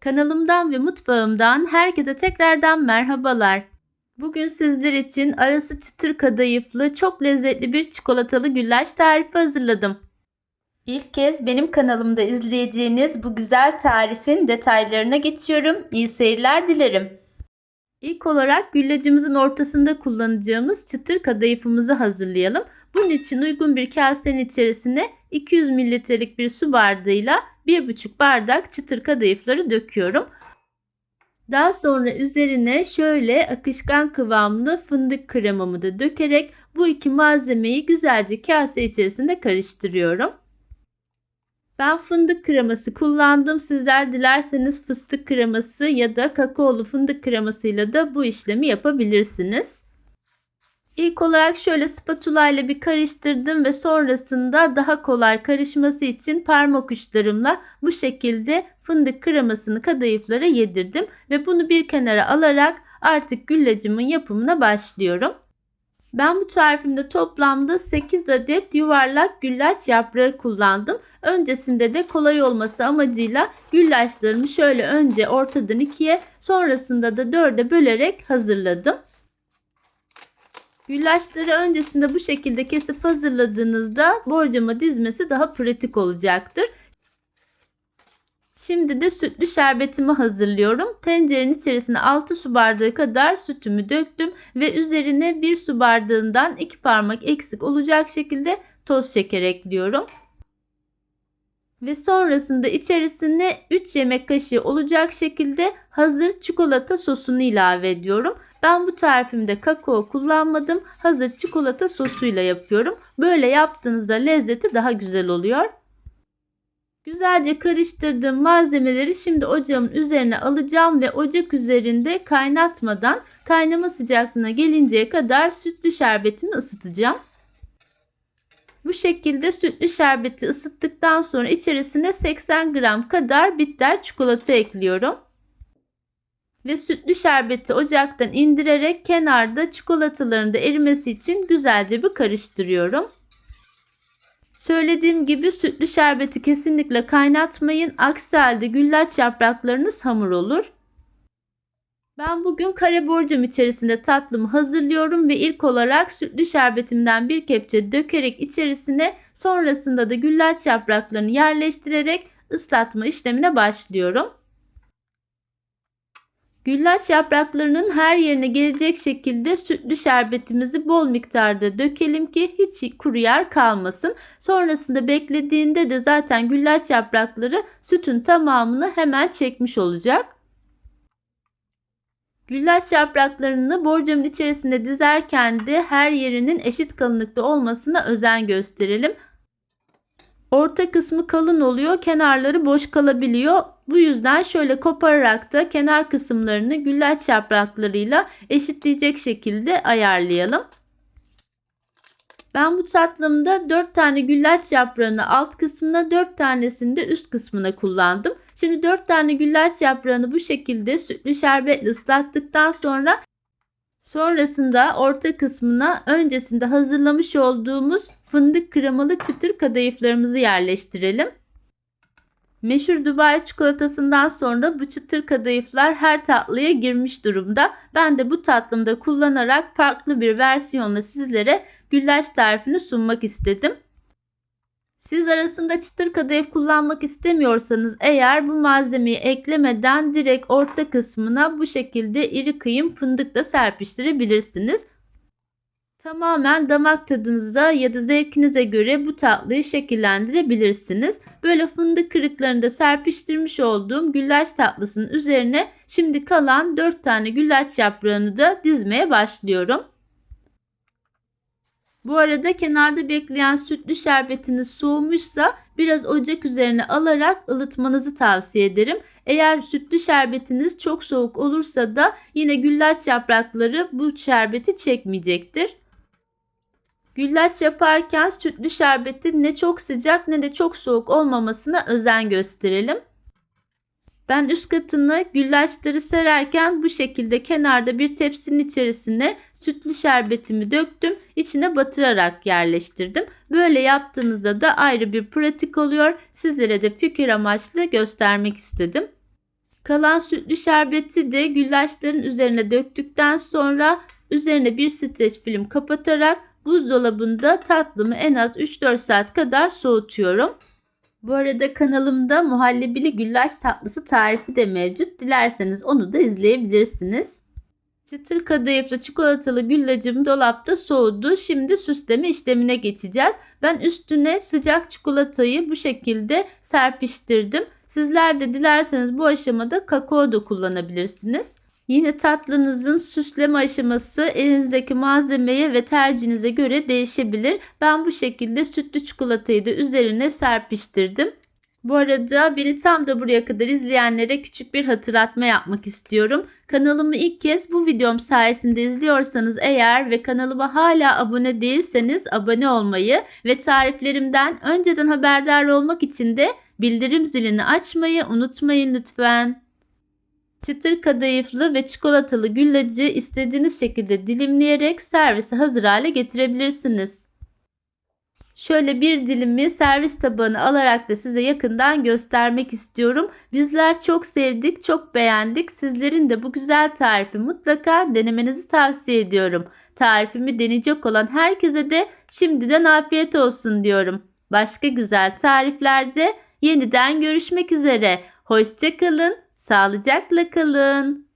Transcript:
Kanalımdan ve mutfağımdan herkese tekrardan merhabalar. Bugün sizler için arası çıtır kadayıflı çok lezzetli bir çikolatalı güllaç tarifi hazırladım. İlk kez benim kanalımda izleyeceğiniz bu güzel tarifin detaylarına geçiyorum. İyi seyirler dilerim. İlk olarak güllacımızın ortasında kullanacağımız çıtır kadayıfımızı hazırlayalım. Bunun için uygun bir kasenin içerisine 200 mililitrelik bir su bardağıyla 1,5 bardak çıtır kadayıfları döküyorum. Daha sonra üzerine şöyle akışkan kıvamlı fındık kremamı da dökerek bu iki malzemeyi güzelce kase içerisinde karıştırıyorum. Ben fındık kreması kullandım. Sizler dilerseniz fıstık kreması ya da kakaolu fındık kremasıyla da bu işlemi yapabilirsiniz. İlk olarak şöyle spatula ile bir karıştırdım ve sonrasında daha kolay karışması için parmak uçlarımla bu şekilde fındık kremasını kadayıflara yedirdim ve bunu bir kenara alarak artık güllacımın yapımına başlıyorum. Ben bu tarifimde toplamda 8 adet yuvarlak güllaç yaprağı kullandım. Öncesinde de kolay olması amacıyla güllaçlarımı şöyle önce ortadan ikiye sonrasında da dörde bölerek hazırladım. Güllaçları öncesinde bu şekilde kesip hazırladığınızda borcama dizmesi daha pratik olacaktır. Şimdi de sütlü şerbetimi hazırlıyorum. Tencerenin içerisine 6 su bardağı kadar sütümü döktüm ve üzerine 1 su bardağından 2 parmak eksik olacak şekilde toz şeker ekliyorum. Ve sonrasında içerisine 3 yemek kaşığı olacak şekilde hazır çikolata sosunu ilave ediyorum. Ben bu tarifimde kakao kullanmadım. Hazır çikolata sosuyla yapıyorum. Böyle yaptığınızda lezzeti daha güzel oluyor. Güzelce karıştırdığım malzemeleri şimdi ocağımın üzerine alacağım ve ocak üzerinde kaynatmadan kaynama sıcaklığına gelinceye kadar sütlü şerbetimi ısıtacağım. Bu şekilde sütlü şerbeti ısıttıktan sonra içerisine 80 gram kadar bitter çikolata ekliyorum. Ve sütlü şerbeti ocaktan indirerek kenarda çikolataların erimesi için güzelce bir karıştırıyorum. Söylediğim gibi sütlü şerbeti kesinlikle kaynatmayın. Aksi halde güllaç yapraklarınız hamur olur. Ben bugün kare borcam içerisinde tatlımı hazırlıyorum ve ilk olarak sütlü şerbetimden bir kepçe dökerek içerisine sonrasında da güllaç yapraklarını yerleştirerek ıslatma işlemine başlıyorum. Güllaç yapraklarının her yerine gelecek şekilde sütlü şerbetimizi bol miktarda dökelim ki hiç kuru yer kalmasın. Sonrasında beklediğinde de zaten güllaç yaprakları sütün tamamını hemen çekmiş olacak. Güllaç yapraklarını borcamın içerisinde dizerken de her yerinin eşit kalınlıkta olmasına özen gösterelim. Orta kısmı kalın oluyor, kenarları boş kalabiliyor. Bu yüzden şöyle kopararak da kenar kısımlarını güllaç yapraklarıyla eşitleyecek şekilde ayarlayalım. Ben bu tatlımda 4 tane güllaç yaprağını alt kısmına 4 tanesini de üst kısmına kullandım. Şimdi 4 tane güllaç yaprağını bu şekilde sütlü şerbetle ıslattıktan sonra sonrasında orta kısmına öncesinde hazırlamış olduğumuz fındık kremalı çıtır kadayıflarımızı yerleştirelim. Meşhur Dubai çikolatasından sonra bu çıtır kadayıflar her tatlıya girmiş durumda. Ben de bu tatlımda kullanarak farklı bir versiyonla sizlere güllaç tarifini sunmak istedim. Siz arasında çıtır kadayıf kullanmak istemiyorsanız eğer bu malzemeyi eklemeden direkt orta kısmına bu şekilde iri kıyım fındıkla serpiştirebilirsiniz. Tamamen damak tadınıza ya da zevkinize göre bu tatlıyı şekillendirebilirsiniz. Böyle fındık kırıklarında serpiştirmiş olduğum güllaç tatlısının üzerine şimdi kalan 4 tane güllaç yaprağını da dizmeye başlıyorum. Bu arada kenarda bekleyen sütlü şerbetiniz soğumuşsa biraz ocak üzerine alarak ılıtmanızı tavsiye ederim. Eğer sütlü şerbetiniz çok soğuk olursa da yine güllaç yaprakları bu şerbeti çekmeyecektir. Güllaç yaparken sütlü şerbetin ne çok sıcak ne de çok soğuk olmamasına özen gösterelim. Ben üst katını güllaçları sererken bu şekilde kenarda bir tepsinin içerisine sütlü şerbetimi döktüm. içine batırarak yerleştirdim. Böyle yaptığınızda da ayrı bir pratik oluyor. Sizlere de fikir amaçlı göstermek istedim. Kalan sütlü şerbeti de güllaçların üzerine döktükten sonra üzerine bir streç film kapatarak buzdolabında tatlımı en az 3-4 saat kadar soğutuyorum. Bu arada kanalımda muhallebili güllaç tatlısı tarifi de mevcut. Dilerseniz onu da izleyebilirsiniz. Çıtır kadayıflı çikolatalı güllacım dolapta soğudu. Şimdi süsleme işlemine geçeceğiz. Ben üstüne sıcak çikolatayı bu şekilde serpiştirdim. Sizler de dilerseniz bu aşamada kakao da kullanabilirsiniz. Yine tatlınızın süsleme aşaması elinizdeki malzemeye ve tercihinize göre değişebilir. Ben bu şekilde sütlü çikolatayı da üzerine serpiştirdim. Bu arada beni tam da buraya kadar izleyenlere küçük bir hatırlatma yapmak istiyorum. Kanalımı ilk kez bu videom sayesinde izliyorsanız eğer ve kanalıma hala abone değilseniz abone olmayı ve tariflerimden önceden haberdar olmak için de bildirim zilini açmayı unutmayın lütfen. Çıtır kadayıflı ve çikolatalı güllacı istediğiniz şekilde dilimleyerek servise hazır hale getirebilirsiniz. Şöyle bir dilimi servis tabağına alarak da size yakından göstermek istiyorum. Bizler çok sevdik, çok beğendik. Sizlerin de bu güzel tarifi mutlaka denemenizi tavsiye ediyorum. Tarifimi deneyecek olan herkese de şimdiden afiyet olsun diyorum. Başka güzel tariflerde yeniden görüşmek üzere. Hoşçakalın, sağlıcakla kalın.